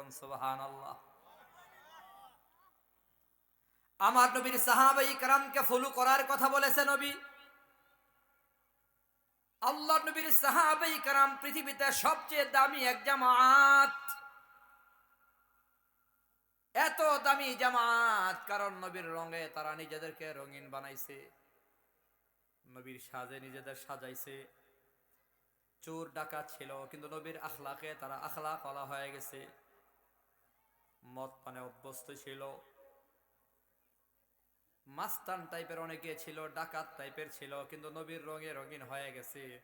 কোন সুবহান আল্লাহ আমার নবীর সাহাবাই কারামকে ফলো করার কথা বলেছে নবী। আল্লাহ নবীর সাহাবাই কারাম পৃথিবীতে সবচেয়ে দামি এক জামাত। এত দামি জামাত, কারণ নবীর রঙে তারা নিজেদেরকে রঙিন বানাইছে। নবীর সাজে নিজেদের সাজাইছে। চোর ডাকাত ছিল, কিন্তু নবীর আখলাকে তারা আখলা কলা হয়ে গেছে। মদ পানে অভ্যস্ত ছিল। মাস্তান টাইপের অনেকে ছিল, ডাকাত টাইপের ছিল, কিন্তু নবীর রঙে রঙিন হয়ে গেছে।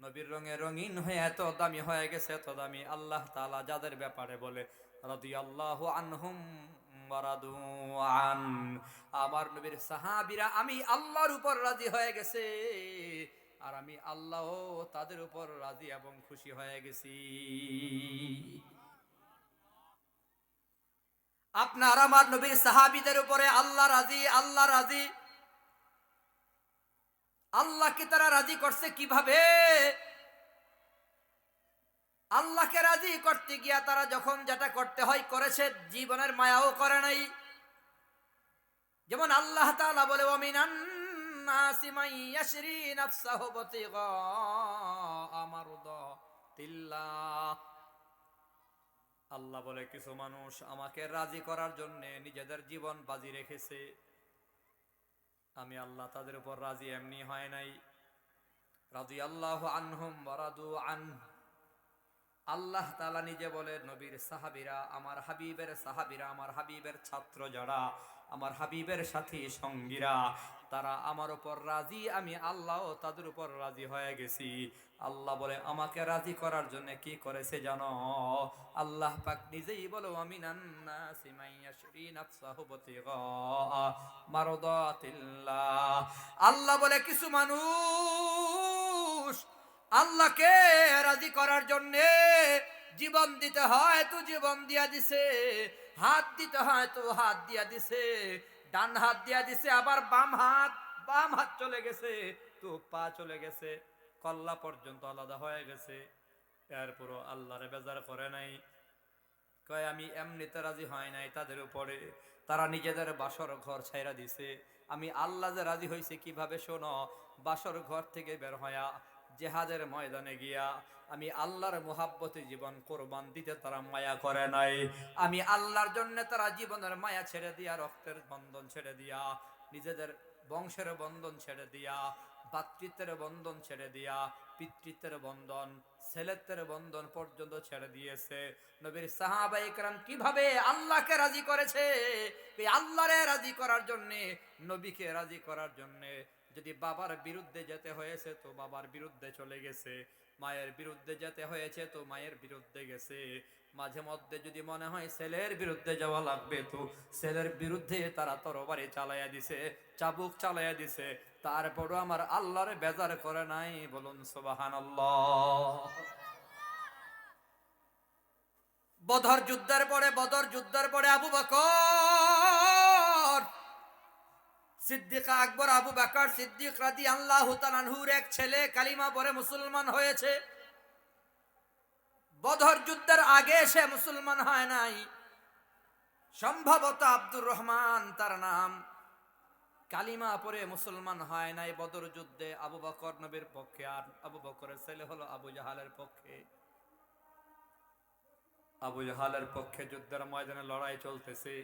নবীর রঙে রঙিন হয়ে এত দামি হয়ে গেছে, এত দামি আল্লাহ তাআলা যাদের ব্যাপারে বলে, রাদিয়াল্লাহু আনহুম ওয়ারাদু আন। আমার নবীর সাহাবীরা, আমি আল্লাহর উপর রাজি হয়ে গেছে। আর আমি আল্লাহ তাদের উপর রাজি এবং খুশি হয়ে গেছি। আপনার, আমার নবীর সাহাবিদের উপরে আল্লাহ রাজি আল্লাহ রাজি। আল্লাহকে তারা রাজি করছে কীভাবে? আল্লাহকে রাজি করতে গিয়া তারা যখন যেটা করতে হয় করেছে, জীবনের মায়াও করে নাই। যেমন আল্লাহ তাআলা বলে, ওমিনান মান আল্লাহ বলে, কিছু মানুষ আমাকে রাজি করার জন্যে নিজেদের জীবন বাজি রেখেছে। আমি আল্লাহ তাদের উপর রাজি, এমনি হয় নাই। রাজি আল্লাহ আনহুম বরাদু আন আল্লাহ তালা নিজে বলে নবীর সাহাবিরা, আমার হাবিবের সাহাবিরা, আমার হাবিবের ছাত্র যারা, আমার হাবিবের সাথী সঙ্গীরা, তারা আমার উপর রাজি, আমি আল্লাহ তাদের উপর রাজি হয়ে গেছি। আল্লাহ বলে, আমাকে রাজি করার জন্য কি করেছে জানো? আল্লাহ পাক নিজেই বলো আমি আল্লাহ বলে, কিছু মানুষ আল্লাহকে রাজি করার জন্য জীবন দিতে হয়, তো জীবন দিয়া দিছে। হাত দিতে হয়, তো হাত দিয়া দিছে। ডান হাত দিয়া দিছে, আবার বাম হাত বাম হাত চলে গেছে, তো পা চলে গেছে। কল্লা পর্যন্ত আলাদা হয়ে গেছে। এরপরও আল্লাহরে বেজার করে নাই। কয়, আমি এমনিতে রাজি হয় নাই তাদের উপরে। তারা নিজেদের বাসর ঘর ছাইরা দিছে। আমি আল্লাহ যে রাজি হয়েছে কীভাবে শোনো? বাসর ঘর থেকে বের হয়া জেহাদের ময়দানে গিয়া আমি আল্লাহর মোহাব্বতে জীবন কোরবান দিতে তারা মায়া করে নাই। আমি আল্লাহর জন্য তারা জীবনের মায়া ছেড়ে দিয়া, রক্তের বন্ধন ছেড়ে দিয়া, নিজেদের বংশের বন্ধন ছেড়ে দিয়া, ভাতৃত্বের বন্ধন ছেড়ে দিয়া, পিতৃত্বের বন্ধন, ছেলেত্বের বন্ধন পর্যন্ত ছেড়ে দিয়েছে। নবীর সাহাবা ইকরাম কীভাবে আল্লাহকে রাজি করেছে? আল্লাহরে রাজি করার জন্যে, নবীকে রাজি করার জন্যে যদি বাবার বিরুদ্ধে যেতে হয়েছে তো বাবার বিরুদ্ধে চলে গেছে। মায়ের বিরুদ্ধে যেতে হয়েছে তো মায়ের বিরুদ্ধে গেছে। মাঝে মধ্যে যদি মনে হয় ছেলের বিরুদ্ধে যাওয়া লাগবে তো ছেলের বিরুদ্ধে তারা তরবারি চালাইয়া দিছে, চাবুক চালাইয়া দিছে। তারপরও আমার আল্লাহর বেজার করে নাই, বলুন সোবাহান বদর যুদ্ধের পরে, বদর যুদ্ধের পরে আবু বকর সিদ্দিক আকবর, আবু বকর সিদ্দিক রাদি আল্লাহ তালানহুর এক ছেলে কালিমা পরে মুসলমান হয়েছে। বদর যুদ্ধের আগে সে মুসলমান হয় নাই। সম্ভবত আব্দুর রহমান তার নাম। কালিমা পরে মুসলমান হয় নাই বদর যুদ্ধে। আবু বকর নবীর পক্ষে আর আবু বকরের ছেলে হলো আবু জাহালের পক্ষে। আবু জাহালের পক্ষে যুদ্ধের ময়দানে লড়াই চলতেছে।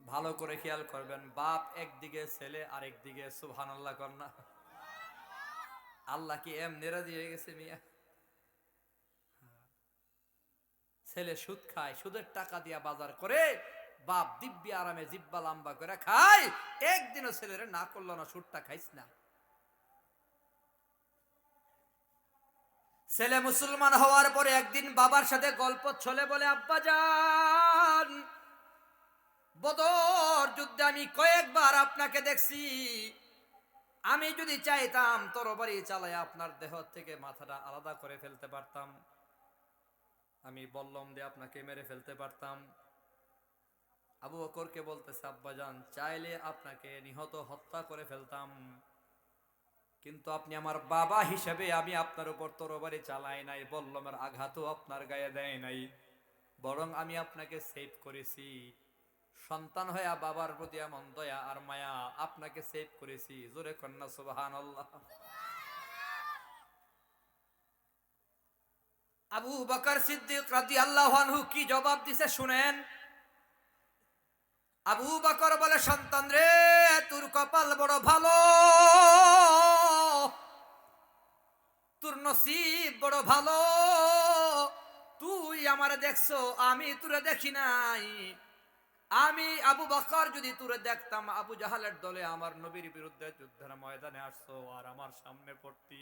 ভালো করে খেয়াল করবেন, বাপ একদিকে, ছেলে আরেক দিকে সুহান আল্লাহ কন্যা আল্লাহ কি এম নেরা দিয়ে গেছে মিয়া? ছেলে সুদ খায়, সুদের টাকা দিয়া বাজার করে, বাপ দিব্যি আরামে জিব্বা লম্বা করে খায়, একদিনও ছেলেরে না করল না, সুদটা খাইস না। ছেলে মুসলমান হওয়ার পরে একদিন বাবার সাথে গল্প চলে বলে, আব্বা যান বদর যুদ্ধে আমি কয়েকবার আপনাকে দেখছি। আমি যদি চাইতাম তরবারি চালাই আপনার দেহ থেকে মাথাটা আলাদা করে ফেলতে পারতাম। আমি বললাম দিয়ে আপনাকে মেরে ফেলতে পারতাম। আবু বকরকে বলতেছে আব্বাজান চাইলে আপনাকে নিহত, হত্যা করে ফেলতাম। কিন্তু আপনি আমার বাবা হিসেবে আমি আপনার উপর তরবারি চালাই নাই, বল্লমের আঘাতও আপনার গায়ে দেয় নাই। বরং আমি আপনাকে সেভ করেছি। সন্তান হইয়া বাবার প্রতি এমন দয়া আর মায়া আপনাকে সেভ করেছি। জোরে কন্যা সুবাহান আবু বকর সিদ্দিক রাদি আল্লাহ কি জবাব দিছে শুনেন? আবু বকর বলে, সন্তান রে, তোর কপাল বড় ভালো। তোর নসিব বড় ভালো। তুই আমার দেখছ, আমি তোরে দেখি নাই। আমি আবু বকর যদি তোরে দেখতাম, আবু জাহালের দলে আমার নবীর বিরুদ্ধে যুদ্ধের ময়দানে আসছো আর আমার সামনে পড়তি।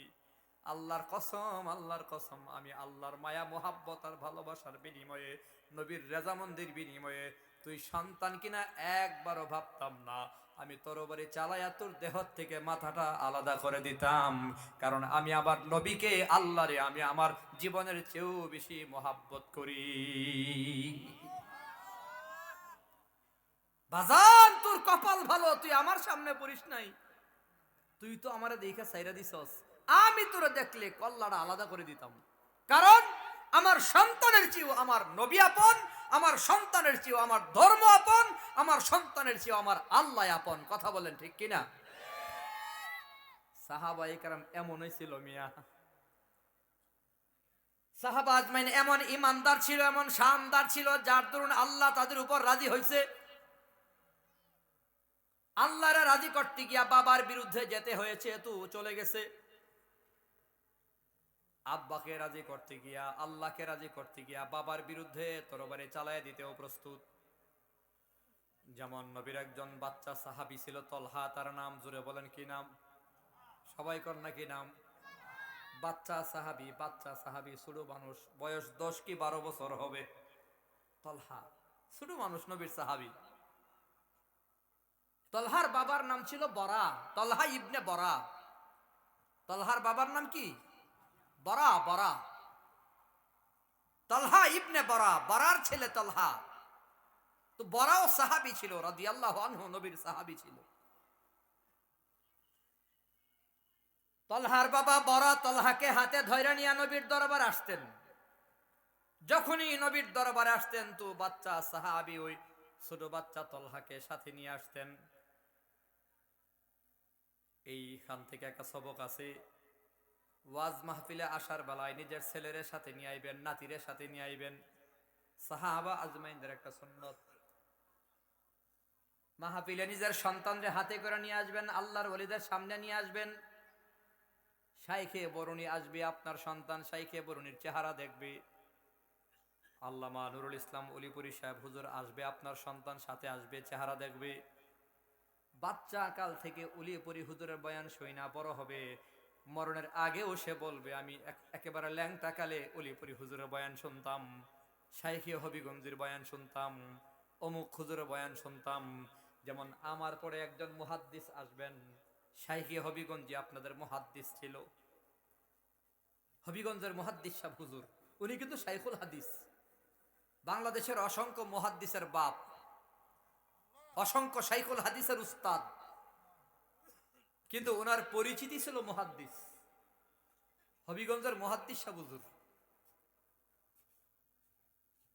আল্লাহর কসম আল্লাহর কসম, আমি আল্লাহর মায়া, মোহাব্বত আর ভালোবাসার বিনিময়ে, নবীর রেজামন্দির বিনিময়ে তুই সন্তান কিনা একবারও ভাবতাম না। আমি তরবারি চালাইয়া তোর দেহ থেকে মাথাটা আলাদা করে দিতাম। কারণ আমি আমার নবীকে, আল্লাহরে আমি আমার জীবনের চেয়েও বেশি মোহাব্বত করি। বাজান, তোর কপাল ভালো, তুই আমার সামনে পড়িস নাই। তুই তো আমারে দেখে সাইরা দিছস। আমি তোরে দেখলে কল্লাটা আলাদা করে দিতাম। কারণ, আমার সন্তানের চেয়েও আমার নবী আপন, আমার সন্তানের চেয়েও আমার ধর্ম আপন, আমার সন্তানের চেয়েও আমার আল্লাহ আপন। কথা বলেন ঠিক কিনা? সাহাবাই কারণ এমনই ছিল মিয়া। সাহাবা আজমাইন এমন ইমানদার ছিল, এমন শানদার ছিল, যার দরুন আল্লাহ তাদের উপর রাজি হয়েছে আল্লাহরা রাজি করতে গিয়া বাবার বিরুদ্ধে যেতে হয়েছে, তু চলে গেছে। আব্বাকে রাজি করতে গিয়া, আল্লাহকে রাজি করতে গিয়া বাবার বিরুদ্ধে তরবারে চালায় দিতেও প্রস্তুত। যেমন নবীর একজন বাচ্চা সাহাবি ছিল, তলহা, তার নাম জুড়ে বলেন কি নাম? সবাই কর কি নাম? বাচ্চা সাহাবি বাচ্চা সাহাবি, ছোট মানুষ, বয়স দশ কি বারো বছর হবে। তলহা, ছোট মানুষ নবীর সাহাবি। তলহার বাবার নাম ছিল বরা, তলহা ইবনে বরা। তলহার বাবার নাম কি? বরা বরা। তলহা ইবনে বরা, বরার ছেলে তলহা। তো বরাও সাহাবি ছিল, রাদিয়াল্লাহু আনহু নবীর সাহাবি ছিল। তলহার বাবা বরা তলহাকে হাতে ধৈর্য নিয়ে নবীর দরবার আসতেন। যখনই নবীর দরবারে আসতেন তো বাচ্চা সাহাবি ওই ছোট বাচ্চা তলহাকে সাথে নিয়ে আসতেন। এইখান থেকে একটা সবক আছে। ওয়াজ মাহফিলে আসার বেলায় নিজের ছেলের সাথে নিয়ে আইবেন নাতির সাথে নিয়ে আইবেন। সাহাবা আজমাইনদের একটা সুন্নত। মাহফিলে নিজের সন্তানদের হাতে করে নিয়ে আসবেন, আল্লাহর ওলিদের সামনে নিয়ে আসবেন। শাইখে বরুণী আসবে, আপনার সন্তান শাইখে বরুণীর চেহারা দেখবে। আল্লামা নুরুল ইসলাম অলিপুরি সাহেব হুজুর আসবে, আপনার সন্তান সাথে আসবে, চেহারা দেখবে। বাচ্চা কাল থেকে উলিপুরি হুজুরের বয়ান সই না, বড় হবে। মরণের আগেও সে বলবে, আমি এক- একেবারে ল্যাংটা কালে উলিপুরি হুজুরের বয়ান শুনতাম। শাইখে হবিগঞ্জের বয়ান শুনতাম, অমুক হুজুরের বয়ান শুনতাম। যেমন আমার পরে একজন মুহাদ্দিস আসবেন, শাইখে হবিগঞ্জে আপনাদের মুহাদ্দিস ছিল। হবিগঞ্জের মুহাদ্দিস সাহেব হুজুর, উনি কিন্তু শাইখুল হাদিস। বাংলাদেশের অসংখ্য মুহাদ্দিসের বাপ অসংখ্য শাইখুল হাদিসের উস্তাদ। কিন্তু ওনার পরিচিতি ছিল মুহাদ্দিস। হবিগঞ্জের মুহাদ্দিস সাহেব হুজুর।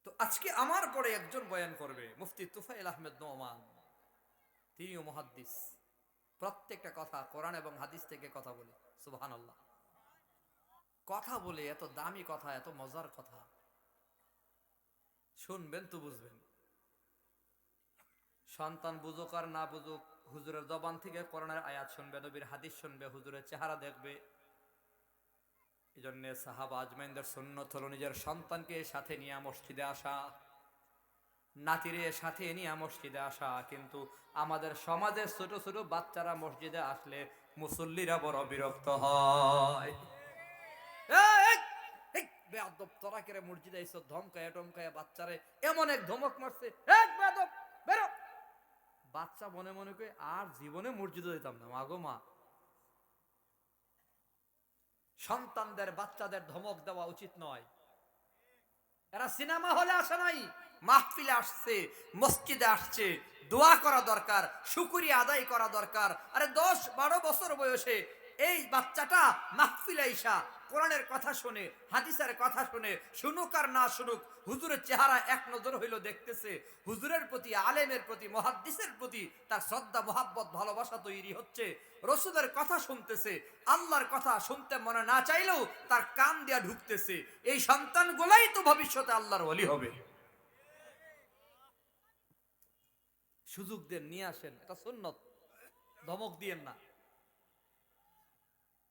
তো আজকে আমার পরে একজন বয়ান করবে, মুফতি তুফাইল আহমেদ নোমান। তিনিও মহাদ্দিস। প্রত্যেকটা কথা কোরআন এবং হাদিস থেকে কথা বলে সুবহান আল্লাহ কথা বলে এত দামি কথা, এত মজার কথা। শুনবেন তো বুঝবেন। সন্তান বুঝুক আর না বুঝুক, হুজুরের জবান থেকে কোরআনের আয়াত শুনবে, নবীর হাদিস শুনবে, হুজুরের চেহারা দেখবে। এই জন্য সাহাবা আজমাইনদের সুন্নত হলো নিজের সন্তানকে সাথে নিয়ে মসজিদে আসা, নাতিরে সাথে নিয়ে মসজিদে আসা। কিন্তু আমাদের সমাজের ছোট ছোট বাচ্চারা মসজিদে আসলে মুসল্লিরা বড় বিরক্ত হয়। তোরা কেরে মসজিদে এসো ধমকায় টমকায় বাচ্চারে, এমন এক ধমক মারছে বাচ্চা মনে মনে করে আর জীবনে মসজিদে যেতাম না মাগো মা। সন্তানদের, বাচ্চাদের ধমক দেওয়া উচিত নয়। এরা সিনেমা হলে আসে নাই, মাহফিলে আসছে, মসজিদে আসছে, দোয়া করা দরকার, শুকুরিয়া আদায় করা দরকার। আরে দশ বারো বছর বয়সে এই বাচ্চাটা মাহফিলে আইসা কোরআনের কথা শুনে, হাদিসের কথা শুনে, শুনুক আর না শুনুক, হুজুরের চেহারা এক নজর হইল দেখতেছে, হুজুরের প্রতি, আলেমের প্রতি, মহাদ্দিসের প্রতি তার শ্রদ্ধা, মোহাব্বত, ভালোবাসা তৈরি হচ্ছে। রসুলের কথা শুনতেছে, আল্লাহর কথা শুনতে মনে না চাইলেও তার কান দিয়া ঢুকতেছে। এই সন্তানগুলাই তো ভবিষ্যতে আল্লাহর ওলি হবে। সুযোগ দেন, নিয়ে আসেন, এটা সুন্নত। ধমক দিয়েন না।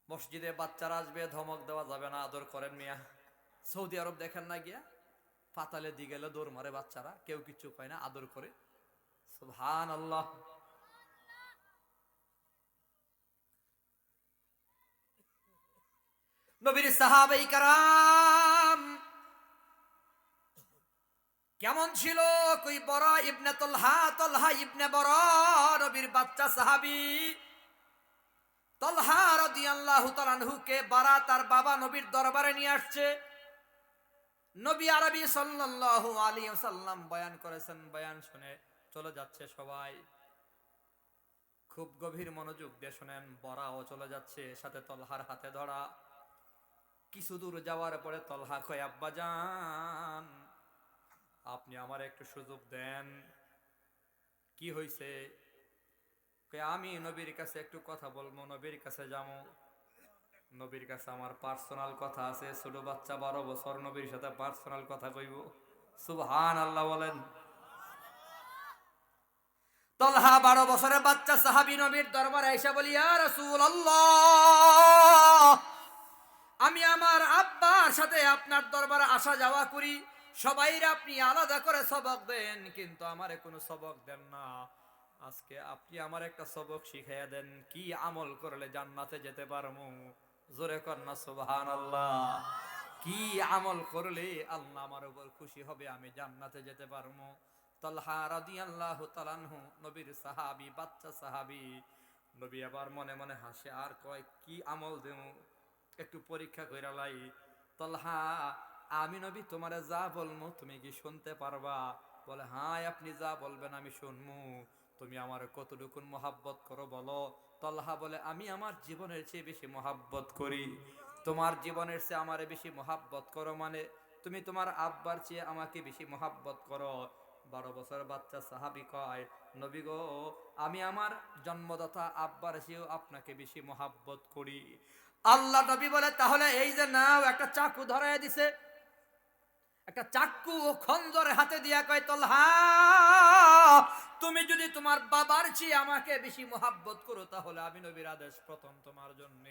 মসজিদে বাচ্চারা আসবে, ধমক দেওয়া যাবে না, আদর করেন মিয়া। সৌদি আরব দেখেন না গিয়া? পাতালে দি গেলে দৌড় মারে বাচ্চারা, কেউ কিছু পায় না, আদর করে। সুবহান আল্লাহ নবীর সাহাবাই কারাম, কেমন ছিল? কই, বড় ইবনে তলহা তলহা ইবনে বড়, নবীর বাচ্চা সাহাবী। তলহা রাদিয়াল্লাহু তাআলাহুকে বারা তার বাবা নবীর দরবারে নিয়ে আসছে। নবী আরবি সাল্লাল্লাহু আলাইহি ওয়াসাল্লাম বয়ান করেছেন, বয়ান শুনে চলে যাচ্ছে সবাই। খুব গভীর মনোযোগ দিয়ে শুনেন, বরাও চলে যাচ্ছে সাথে তলহার হাতে ধরা। কিছু দূর যাওয়ার পরে তলহা কয়, আব্বা যান আপনি আমার একটু সুযোগ দেন। কি হয়েছে আমি নবীর কাছে একটু কথা বলব, নবীর কাছে যাব। নবীর কাছে আমার পার্সোনাল কথা আছে, ছোট বাচ্চা বারো বছর, নবীর সাথে পার্সোনাল কথা কইব। সুবহান আল্লাহ বলেন। তলহা বারো বছরের বাচ্চা সাহাবি নবীর দরবারে এসে বলি রসুল আমি আমার আব্বার সাথে আপনার দরবারে আসা যাওয়া করি। সবাই আপনি আলাদা করে সবক দেন, কিন্তু আমারে কোনো সবক দেন না। আজকে আপনি আমার একটা সবক শিখাইয়া দেন, কি আমল করলে জান্নাতে যেতে পারব? জোরে কন্যা সুবহান আল্লাহ কি আমল করলে আল্লাহ আমার উপর খুশি হবে, আমি জান্নাতে যেতে পারব? তলহা রাদিয়াল্লাহু তাআলাহু নবীর সাহাবী, বাচ্চা সাহাবী। নবী আবার মনে মনে হাসে, আর কয়, কি আমল দেব? একটু পরীক্ষা কইরা লাই। তলহা, আমি নবী, তোমারে যা বলমু তুমি কি শুনতে পারবা? বলে হ্যাঁ আপনি যা বলবেন, আমি শুনমু তুমি আমার কতটুকুন মহাব্বত করো বলো? তলহা বলে, আমি আমার জীবনের চেয়ে বেশি মহাব্বত করি। তোমার জীবনের চেয়ে আমারে বেশি মহাব্বত করো মানে তুমি তোমার আব্বার চেয়ে আমাকে বেশি মহাব্বত করো। বারো বছর বাচ্চা সাহাবি কয়, নবী গো, আমি আমার জন্মদাতা আব্বার চেয়েও আপনাকে বেশি মহাব্বত করি। আল্লাহ নবী বলে, তাহলে এই যে নাও, একটা চাকু ধরাই দিছে। একটা চাক্কু ও খঞ্জরে হাতে দিয়া কয়, তলহা, তুমি যদি তোমার বাবার চেয়ে আমাকে বেশি মোহাব্বত করো, তাহলে আমি নবীর আদেশ প্রথম তোমার জন্য।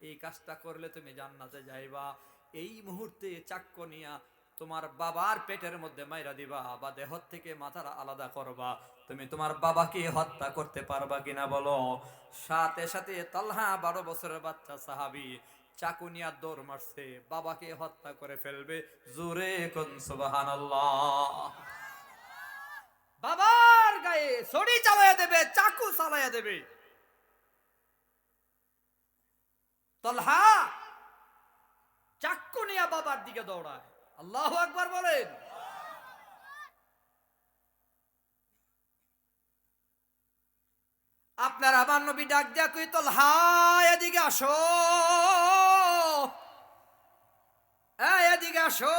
এই কাজটা করলে তুমি জান্নাতে যাইবা। এই মুহূর্তে চাক্কু নিয়া তোমার বাবার পেটের মধ্যে মাইরা দিবা বা দেহ থেকে মাথাটা আলাদা করবা। তুমি তোমার বাবাকে হত্যা করতে পারবা কিনা বলো? সাথে সাথে তলহা বারো বছরের বাচ্চা সাহাবি চাকুনিয়া দৌড় মারছে, বাবাকে হত্যা করে ফেলবে। জোরে কোন সুবহানাল্লাহ। বাবার গায়ে ছড়ি চালাইয়া দেবে, চাকু চালাইয়া দেবে। তলহা চাক্কু নিয়া বাবার দিকে দৌড়ায়। আল্লাহ আকবার বলেন। আপনার আবার নবী ডাক দিয়া কই, তলহা, এদিকে আসো। এদিকে আসো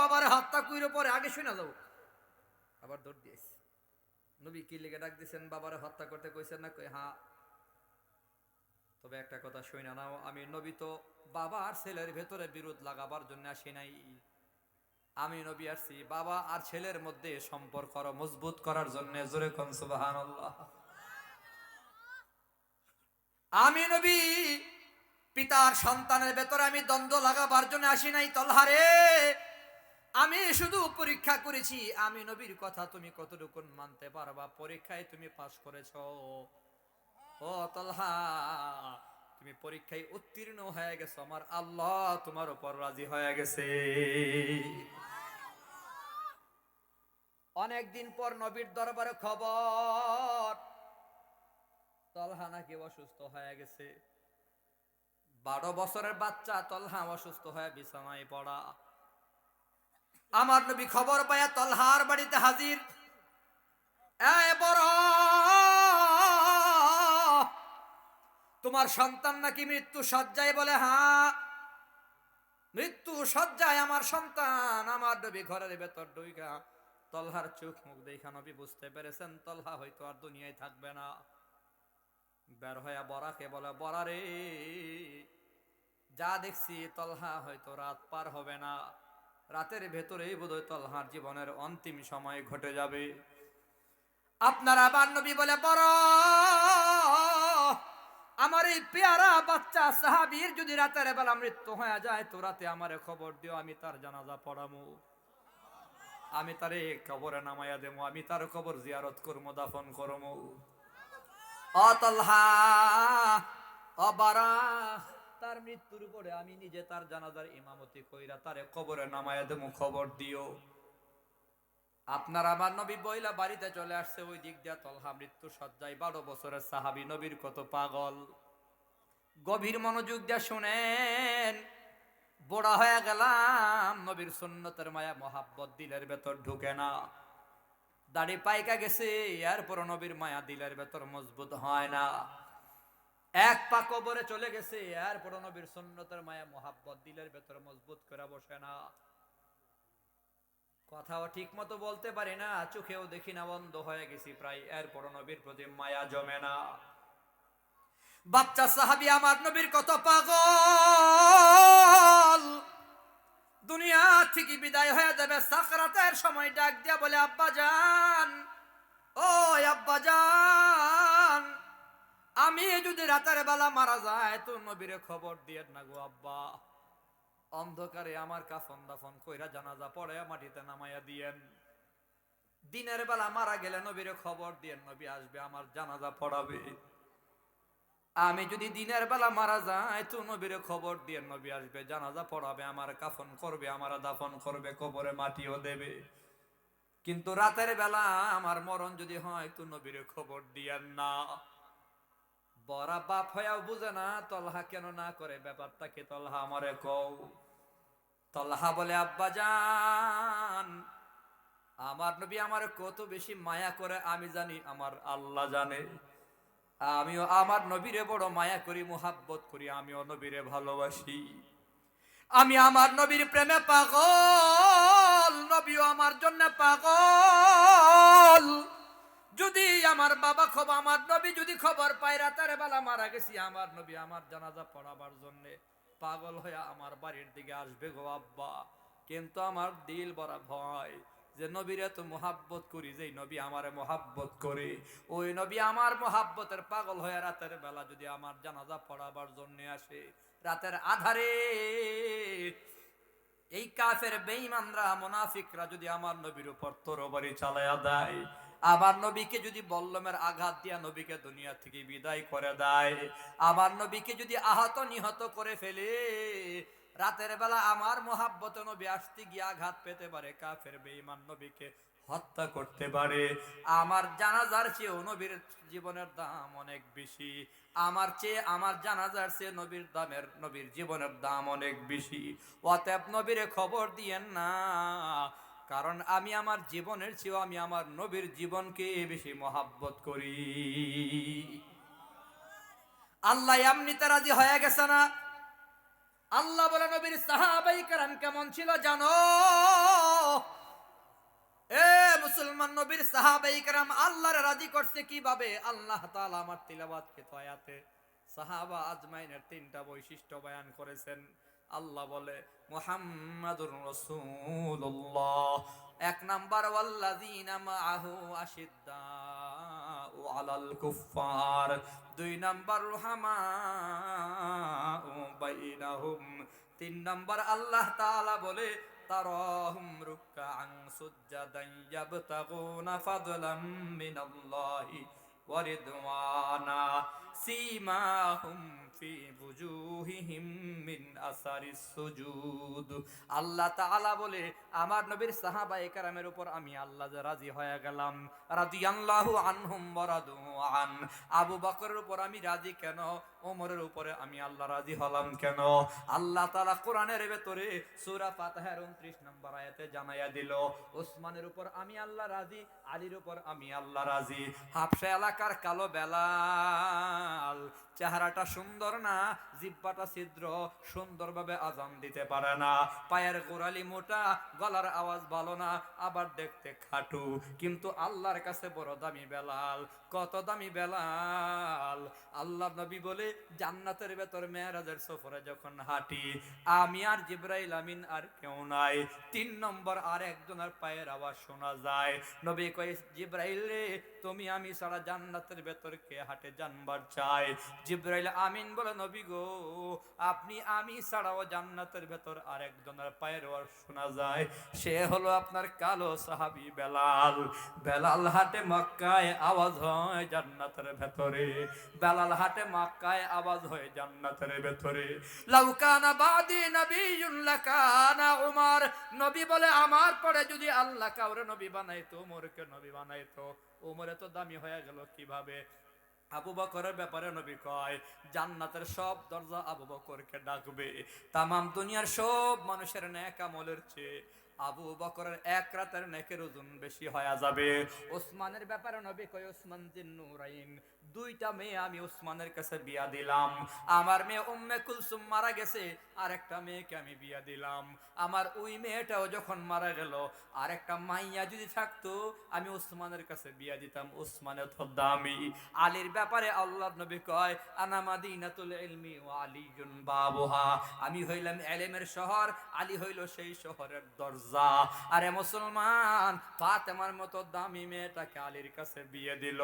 বাবার হাতটা কুইরো পরে আগে শুনে যাও। আবার দৌড় দিয়েছে নবী কি লেগে ডাক দিয়েছেন বাবার হত্যা করতে কইছেন না? কই হ্যাঁ। তবে একটা কথা শুনে নাও, আমি নবী তো বাবা আর ছেলের ভেতরে বিরোধ লাগাবার জন্য আসি নাই। আমি নবী আসছি, বাবা আর ছেলের মধ্যে সম্পর্ক আরও মজবুত করার জন্য, জোরে কোন সুবহানাল্লাহ। আমি নবী পিতার সন্তানের ভেতরে আমি দ্বন্দ্ব লাগাবার জন্য আসি নাই, তলহারে। আমি শুধু পরীক্ষা করেছি। আমি নবীর কথা তুমি কতটুকু মানতে পারবা? পরীক্ষায় তুমি পাশ করেছ। ও তলহা, তুমি পরীক্ষায় উত্তীর্ণ হয়ে গেছো। আমার আল্লাহ তোমার উপর রাজি হয়ে গেছে। অনেকদিন পর নবীর দরবারে খবর। তলহা নাকি অসুস্থ হয়ে গেছে। বারো বছরের বাচ্চা, তলহা অসুস্থ হয়ে বিছানায় পড়া। আমার নবী খবর পায়া তলহার বাড়িতে হাজির। তোমার সন্তান নাকি মৃত্যু সজ্জায় বলে হ্যাঁ মৃত্যু সজ্জায় আমার সন্তান, আমার নবী ঘরের ভেতর ডুইগা তলহার চোখ মুখ দেখা নবী বুঝতে পেরেছেন, তলহা হয়তো আর দুনিয়ায় থাকবে না। বের হয়ে বরাকে বলে বরা রে যা দেখছি তলহা হয়তো রাত পার হবে না। রাতের ভেতরেই বোধহয় তলহার জীবনের অন্তিম সময় ঘটে যাবে। আপনারা আবার নবী বলে বড় আমার এই পেয়ারা বাচ্চা সাহাবীর যদি রাতের বেলা মৃত্যু হয়ে যায়, তো রাতে আমারে খবর দিও, আমি তার জানাজা পড়ামু। আমি তারে কবরে নামাইয়া দেবো আমি তার কবর জিয়ারত করব দাফন করব অতলহা অবারা তার মৃত্যুর পরে আমি নিজে তার জানাজার ইমামতি কইরা তারে কবরে নামাইয়া দেবো, খবর দিও। আপনার আমার নবী বইলা বাড়িতে চলে আসছে, ওই দিক দিয়া তলহা মৃত্যু সজ্জায় বারো বছরের সাহাবি নবীর কত পাগল। গভীর মনোযোগ দিয়া শুনেন, বড়া হয়ে গেলাম, নবীর সুন্নতের মায়া মহাব্বত দিলের ভেতর ঢুকে না। দাড়ি পাইকা গেছে এরপর নবীর মায়া দিলের ভেতর মজবুত হয় না। এক পা কবরে চলে গেছে এরপর নবীর সুন্নতের মায়া, মহাব্বত দিলের ভেতর মজবুত করে বসে না। কথাও ঠিক মতো বলতে পারি না, চোখেও দেখি না, বন্ধ হয়ে গেছি প্রায় এরপর নবীর প্রতি মায়া জমে না। বাচ্চা সাহাবি, আমার নবীর কত পাগল! দুনিয়া থেকে বিদায় হয়ে যাবে, সাকরাতের সময় ডাক দিয়া বলে, আব্বা যান ও আব্বা যান আমি যদি রাতের বেলা মারা যায়, তো নবীরে খবর দিয়ে না গো আব্বা। অন্ধকারে আমার কাফন দাফন কইরা জানাজা পড়ে, মাটিতে নামাইয়া দিয়েন। দিনের বেলা মারা গেলে নবীরে খবর দিয়েন নবী আসবে, আমার জানাজা পড়াবে। আমি যদি দিনের বেলা মারা যাই তো নবীরে খবর দিয়ে নবী আসবে, জানাজা পড়াবে, আমার কাফন করবে, আমার দাফন করবে, কবরে মাটিও দেবে। কিন্তু রাতের বেলা আমার মরণ যদি হয়, তো নবীরে খবর দিয়েন না। বড়া বাপ হইয়াও বুঝে না, তলহা কেন না করে? ব্যাপারটা কি তলহা আমারে কও? তলহা বলে, আব্বা জান, আমার নবী আমার কত বেশি মায়া করে, আমি জানি আমার আল্লাহ জানে। আমিও আমার নবীরে বড় মায়া করি, মোহাব্বত করি, আমিও নবীরে ভালোবাসি। আমি আমার নবীর প্রেমে পাগল, নবীও আমার জন্য পাগল। যদি আমার বাবা খবর আমার নবী যদি খবর পায়, রাতের বেলা মারা গেছি, আমার নবী আমার জানাজা পড়াবার জন্য পাগল হয়ে আমার বাড়ির দিকে আসবে গো আব্বা। কিন্তু আমার দিল বড় ভয় যে নবীর এত মোহাব্বত করি যে নবী আমারে মোহাব্বত করে। ওই নবী আমার মোহাব্বতের পাগল হয়ে রাতের বেলা যদি আমার জানাজা পড়াবার জন্য আসে, রাতের আধারে এই কাফের বেঈমানরা, মুনাফিকরা যদি আমার নবীর উপর তরবারি চালায়া দেয় আমার নবীকে যদি বল্লমের আঘাত দিয়া নবীকে দুনিয়া থেকে বিদায় করে দেয় আমার নবীকে যদি আহত নিহত করে ফেলে, রাতের বেলা আমার মোহাব্বত নবী আসতে গিয়ে আঘাত পেতে পারে, কাফের বেঈমান নবীকে হত্যা করতে পারে। আমার জানাজার চেয়েও নবীর জীবনের দাম অনেক বেশি। আমার চেয়ে আমার জানাজার চেয়ে নবীর দামের, নবীর জীবনের দাম অনেক বেশি। অতএব নবীরে খবর দিয়েন না কারণ আমি আমার জীবনের চেয়েও আমি আমার নবীর জীবনকে বেশি মহাব্বত করি। আল্লাহ এমনিতে রাজি হয়ে গেছে না? আল্লাহ বলে, নবীর সাহাবাই কারাম কেমন ছিল জানো? এ মুসলমান নবীর সাহাবাই কারাম আল্লাহর রাজি করছে কীভাবে? আল্লাহ আমার তিলাওয়াত কে আয়াতে সাহাবা আজমাইনের তিনটা বৈশিষ্ট্য বয়ান করেছেন। আল্লাহ বলে, মুহাম্মাদুর রাসূলুল্লাহ। এক নাম্বার, ওয়াল্লাযীনা মাআহু আশিদ্দাউ আলাল কুফফার। দুই নাম্বার, রুহামাউ বাইনাহুম। তিন নাম্বার, আল্লাহ তাআলা বলে, তারাহুম রুকআন সুজ্জাদান ইয়াবতাগুনা ফাদলাম মিনাল্লাহি ওয়া রিদওয়ানা। সীমাহুম আল্লাহ তাআলা বলে, আমার নবীর উপর আমি আল্লাহ রাজি হয়ে গেলাম। রাদিয়াল্লাহু আনহুম আন। আবু বকরের উপর আমি রাজি কেন? ওমরের উপরে আমি আল্লাহ রাজি হলাম কেন? আল্লাহ তাআলা কোরআনের ভেতরে সূরা ফাতিহার 29 নম্বর আয়াতে জানাইয়া দিল, ওসমানের উপর আমি আল্লাহ রাজি, আলীর উপর আমি আল্লাহ রাজি। হাফসা এলাকার কালো বেলা বেলাল চেহারাটা সুন্দর না? জিব্বাটা ছিদ্র, সুন্দরভাবে আজান দিতে পারে না। পায়ের গোড়ালি মোটা, গলার আওয়াজ ভালো না, আবার দেখতে খাটু। কিন্তু আল্লাহর কাছে বড় দামি বেলাল, কত দামি বেলাল। আল্লাহ নবী বলে, জান্নাতের ভেতর মেয়েরাজের সফরে যখন হাঁটি, আমি আর জিব্রাইল আমিন আর কেউ নাই। তিন নম্বর আর একজনের পায়ের আওয়াজ শোনা যায়। নবী কয়, জিব্রাইল রে, তুমি আমি সারা জান্নাতের ভেতর কে হাঁটে জানবার চাই? জিব্রাইল আমিন বলে, নবী গো আপনি, আমি ছাড়াও জান্নাতের ভেতর আর একজনের পায়ের আওয়াজ শোনা যায়। সে হলো আপনার কালো সাহাবি বেলাল। বেলাল হাটে মক্কায় আওয়াজ হয় জান্নাতের ভেতরে। বেলাল হাটে মক্কায় আওয়াজ হয় জান্নাতের ভেতরে। লাউকানা বাদি নবিয়ুন লাকানা উমর। নবী বলে, আমার পরে যদি আল্লাহ কাউরে নবী বানাইতো, উমরকে নবী বানাইতো, উমর এত দামি হয়ে গেল কীভাবে? আবু বকরের ব্যাপারে নবী কয়, জান্নাতের সব দরজা আবু বকরকে ডাকবে। তামাম দুনিয়ার সব মানুষের ন্যাক আমলের চেয়ে আবু বকরের এক রাতের নেকের ওজন বেশি হয়ে যাবে। ওসমানের ব্যাপারে নবী কয়, ওসমান জিন নুরাইন দুইটা মেয়ে আমি ওসমানের কাছে বিয়া দিলাম। আমার মেয়ে উম্মে কুলসুম মারা গেছে আর একটা মেয়েকে আমি বিয়া দিলাম। আমার ওই মেয়েটাও যখন মারা গেল আর একটা মাইয়া যদি থাকতো, আমি ওসমানের কাছে বিয়া দিতাম ওসমানের তো দামি। আলীর ব্যাপারে আল্লাহ নবী কয়, আনা মাদিনাতুল ইলমি ওয়া আলিয়ুন বাবুহা। আমি হইলাম এলেমের শহর, আলী হইল সেই শহরের দরজা। আরে মুসলমান, ফাতেমার মতো দামি মেয়েটাকে আলীর কাছে বিয়ে দিল।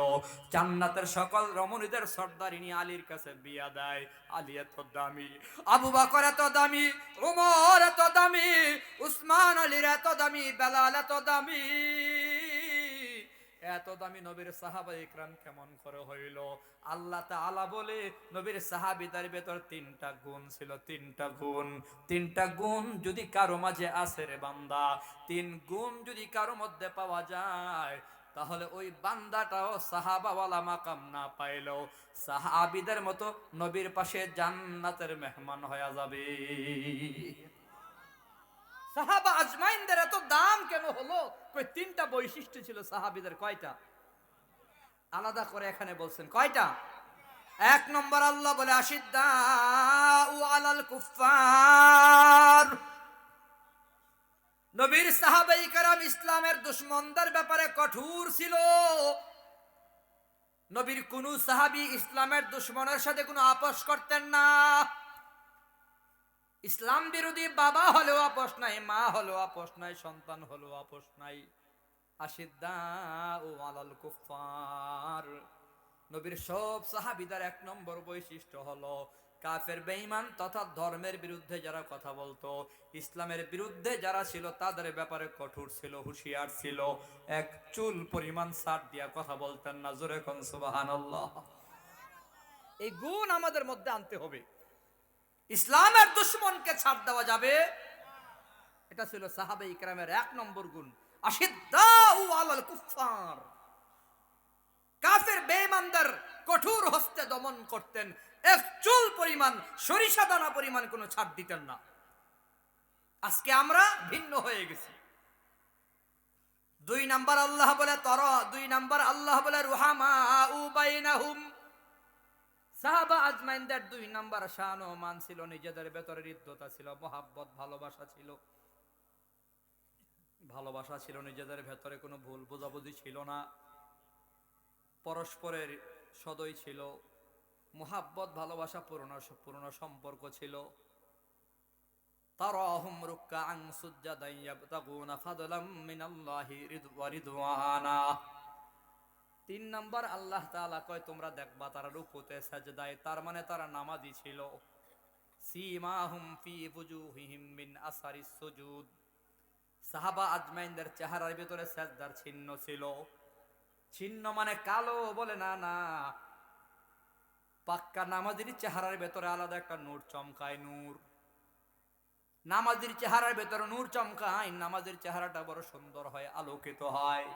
জান্নাতের সকল রমণীদের সর্দারিনী আলীর কাছে বিয়া দেয়। আলী এত দামি, আবু বকর এত দামি, উমর এত দামি, উসমান আলীর এত দামি, বেলাল এত দামি। এত দামি নবীর সাহাবা ইকরাম কেমন করে হইল? আল্লাহ তাআলা বলে, নবীর সাহাবিদের ভেতর তিনটা গুণ ছিল, তিনটা গুণ। তিনটা গুণ যদি কারও মাঝে আছে রে বান্দা, তিন গুণ যদি কারও মধ্যে পাওয়া যায় তাহলে ওই বান্দাটাও সাহাবাওয়ালা মাকাম না পাইলেও সাহাবিদের মতো নবীর পাশে জান্নাতের মেহমান হয়ে যাবে। সাহাবা আজমাইনদের এত দাম কেন হলো? কই, তিনটা বৈশিষ্ট্য ছিল সাহাবিদের, কয়টা? আলাদা করে এখানে বলছেন, কয়টা? এক নম্বর আল্লাহ বলে আশিদ্দা ও আলাল কুফার নবীর সাহাবাই কারাম ইসলামের দুশ্মনদের ব্যাপারে কঠোর ছিল। নবীর কোন সাহাবি ইসলামের দুশ্মনের সাথে কোনো আপোষ করতেন না। ইসলাম বিরোধী বাবা হলেও আপোষ নাই, মা হলেও আপোষ নাই, সন্তান হলেও আপোষ নাই। আশিদ্দা ও আলাল কুফার নবীর সব সাহাবিদার এক নম্বর বৈশিষ্ট্য হলো কাফের বেঈমান তথা ধর্মের বিরুদ্ধে যারা কথা বলতো, ইসলামের বিরুদ্ধে যারা ছিল তাদের ব্যাপারে কঠোর ছিল, হুঁশিয়ার ছিল। এক চুল পরিমাণ সার দিয়া কথা বলতেন না, জোরে কোন সুবহানাল্লাহ। এই গুণ আমাদের মধ্যে আনতে হবে। ইসলামের দুশ্মনকে ছাড় দেওয়া যাবে। এটা ছিল সাহাবে ইকরামের এক নম্বর গুণ। আলাল কুফার কাফের বেঈমানদের কঠোর হস্তে দমন করতেন এক চুল পরিমাণ, সরিষা দানা পরিমাণ কোনো ছাড় দিতেন না। আজকে আমরা ভিন্ন হয়ে গেছি। দুই নাম্বার আল্লাহ বলে তর, দুই নাম্বার আল্লাহ বলে রুহামা উবাইনাহুম সাহাবা আজমাইনদের দুই নাম্বার শান ও মান ছিল, নিজেদের ভেতরে হৃদ্যতা ছিল, মোহাব্বত, ভালোবাসা ছিল। ভালোবাসা ছিল, নিজেদের ভেতরে কোনো ভুল বোঝাবুঝি ছিল না। পরস্পরের সদয় ছিল। মোহাব্বত, ভালোবাসা, পুরনো পুরনো সম্পর্ক ছিল। তিন নাম্বার, আল্লাহ কয়, তোমরা দেখবা তারা রুকুতে সাজদায়। তার মানে তারা নামাজি ছিল। ফি সুজুদ। সাহাবা আজমাইনদের চেহারার ভিতরে সাজদার চিহ্ন ছিল। চিহ্ন মানে কালো বলে না না। পাক্কা নামাজির চেহারার ভেতরে আলাদা একটা নূর চমকায় নূর। নামাজির চেহারার ভেতরে নূর চমকায়, নামাজের চেহারাটা বড় সুন্দর হয়, আলোকিত হয়।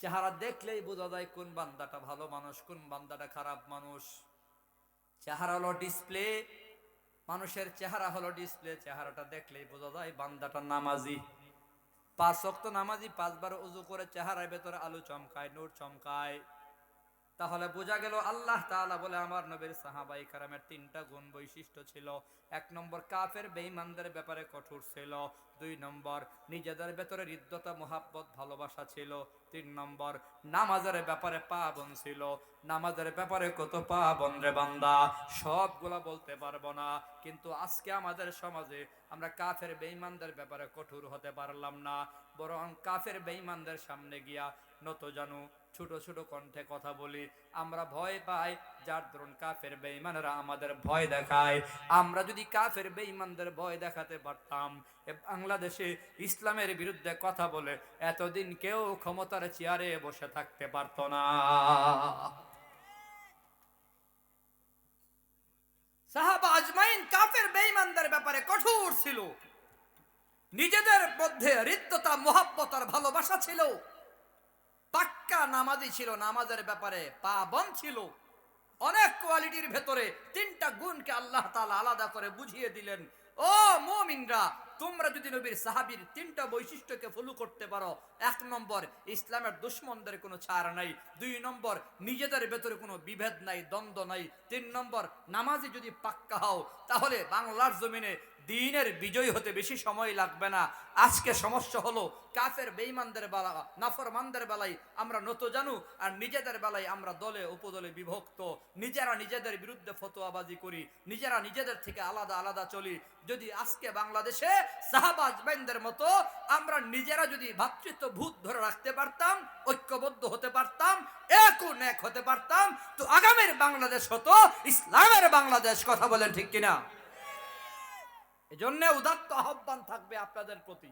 চেহারা দেখলেই বোঝা যায় কোন বান্দাটা ভালো মানুষ, কোন বান্দাটা খারাপ মানুষ। চেহারা হলো ডিসপ্লে, মানুষের চেহারা হলো ডিসপ্লে, চেহারাটা দেখলেই বোঝা যায় বান্দাটা নামাজি। পাঁচ শক্ত নামাজি, পাঁচবার উজু করে চেহারার ভেতরে আলু চমকায়, নূর চমকায়। তাহলে বোঝা গেল আল্লাহ তাআলা বলে আমার নবীর সাহাবাই কারামের তিনটা গুণ বৈশিষ্ট্য ছিল। এক নম্বর, কাফের বেঈমানদের ব্যাপারে কঠোর ছিল। দুই নম্বর, নিজেদের ভেতরে হৃদ্যতা, মোহাব্বত, ভালোবাসা ছিল। তিন নম্বর, নামাজের ব্যাপারে পাবন ছিল। নামাজের ব্যাপারে কত পাবন রে বান্দা, সবগুলা বলতে পারব না। কিন্তু আজকে আমাদের সমাজে আমরা কাফের বেঈমানদের ব্যাপারে কঠোর হতে পারলাম না। বরং কাফের বেঈমানদের সামনে গিয়া নত জানু, ছোট ছোট কণ্ঠে কথা বলি। আমরা ভয় পাই, যার ধরুন কাফের বেঈমানেরা আমাদের ভয় দেখায়। আমরা যদি কাফের বেঈমানদের ভয় দেখাতে পারতাম বাংলাদেশে ইসলামের বিরুদ্ধে কথা বলে এতদিন কেউ ক্ষমতার চেয়ারে বসে থাকতে পারতো না। সাহাবা কাফের বেঈমানদের ব্যাপারে কঠোর ছিল। নিজেদের মধ্যে হৃদ্যতা, মোহাব্বত ভালোবাসা ছিল। পাক্কা নামাজি ছিল, নামাজের ব্যাপারে পাবন ছিল। অনেক কোয়ালিটির ভেতরে তিনটা গুণকে আল্লাহ তাআলা আলাদা করে বুঝিয়ে দিলেন। ও মুমিনরা, তোমরা যদি নবীর সাহাবীর তিনটা বৈশিষ্ট্যকে ফলো করতে পারো, এক নম্বর, ইসলামের দুশ্মনদের কোনো ছাড় নাই। দুই নম্বর, নিজেদের ভেতরে কোনো বিভেদ নাই, দ্বন্দ্ব নাই। তিন নম্বর, নামাজি যদি পাক্কা হও, তাহলে বাংলার জমিনে দিনের বিজয় হতে বেশি সময় লাগবে না। আজকে সমস্যা হলো, কাফের বেঈমানদের বেলা, নাফরমানদের বেলায় আমরা নত জানু আর নিজেদের বেলায় আমরা দলে উপদলে বিভক্ত। নিজেরা নিজেদের বিরুদ্ধে ফতোয়াবাজি করি, নিজেরা নিজেদের থেকে আলাদা আলাদা চলি। যদি আজকে বাংলাদেশে সাহাবাজ বাইনদের মতো আমরা নিজেরা যদি ভাতৃত্ব ভূত ধরে রাখতে পারতাম, ঐক্যবদ্ধ হতে পারতাম, এক ও এক হতে পারতাম, তো আগামীর বাংলাদেশ হতো, ইসলামের বাংলাদেশ, কথা বলেন ঠিক কিনা? এজন্য উদাত্ত আহ্বান থাকবে আপনাদের প্রতি।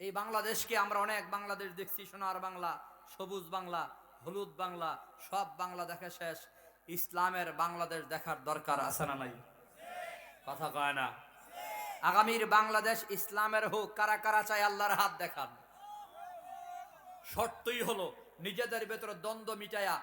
এই বাংলাদেশকে আমরা অনেক বাংলাদেশ দেখছি, সোনার বাংলা, সবুজ বাংলা, হলুদ বাংলা, সব বাংলা দেখা শেষ। ইসলামের বাংলাদেশ দেখার দরকার আছে না নাই? কথা কয় না। আগামীর বাংলাদেশ ইসলামের হোক, কারা কারা চাই আল্লাহর হাত দেখান। শর্তই হলো নিজেদের ভেতরে দ্বন্দ্ব মিটায়া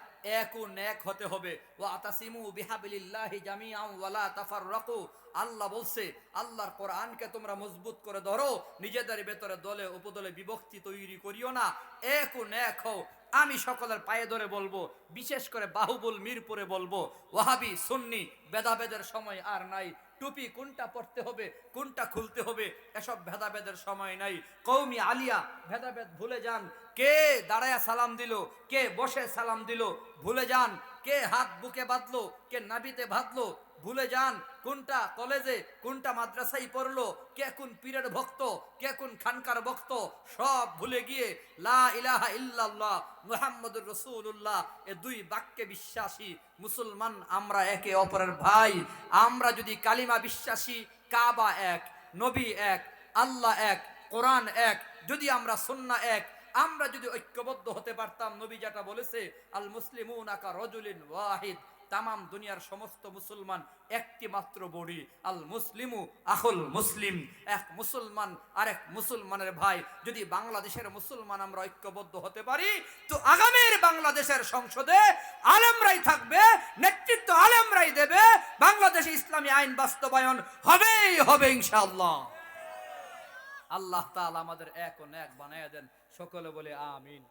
তোমরা মজবুত করে ধরো, নিজেদের ভেতরে দলে উপদলে বিভক্তি তৈরি করিও না। এক ও ন্যাক হও, আমি সকলের পায়ে ধরে বলব, বিশেষ করে বাহুবুল মিরপুরে বলব, ওয়াহাবি, সুন্নি বেদাবেদের সময় আর নাই। টুপি কোনটা পড়তে হবে, কোনটা খুলতে হবে, এসব ভেদাভেদের সময় নাই। কৌমি আলিয়া, ভেদাভেদ ভুলে যান। কে দাঁড়ায় সালাম দিল, কে বসে সালাম দিল, ভুলে যান। কে হাত বুকে বাঁধলো, কে নাবিতে বাঁধলো ভুলে যান কোনটা কলেজে, কোনটা মাদ্রাসায় পড়ল, কে কোন পীরের ভক্ত, কে কোন খানকার ভক্ত, সব ভুলে গিয়ে লা ইলাহা ইল্লাল্লাহ মুহাম্মদুর রাসূলুল্লাহ, এ দুই বাক্যে বিশ্বাসী মুসলমান আমরা একে অপরের ভাই। আমরা যদি কালিমা বিশ্বাসী, কাবা এক, নবী এক, আল্লাহ এক, কোরআন এক, যদি আমরা সুন্না এক আমরা যদি ঐক্যবদ্ধ হতে পারতাম, নবী যেটা বলেছে, আল মুসলিমুন আকা রজুলিন ওয়াহিদ তামাম দুনিয়ার সমস্ত মুসলমান একটি মাত্র বড়ি, আল মুসলিমু আহুল মুসলিম এক মুসলমান আর এক মুসলমানের ভাই। যদি বাংলাদেশের মুসলমান আমরা ঐক্যবদ্ধ হতে পারি, তো আগামীর বাংলাদেশের সংসদে আলেমরাই থাকবে, নেতৃত্ব আলেমরাই দেবে, বাংলাদেশে ইসলামী আইন বাস্তবায়ন হবেই, হবে ইনশাআল্লাহ। আল্লাহ তাআলা আমাদের এক ও এক বানাইয়া দেন। সকলে বলে আমিন।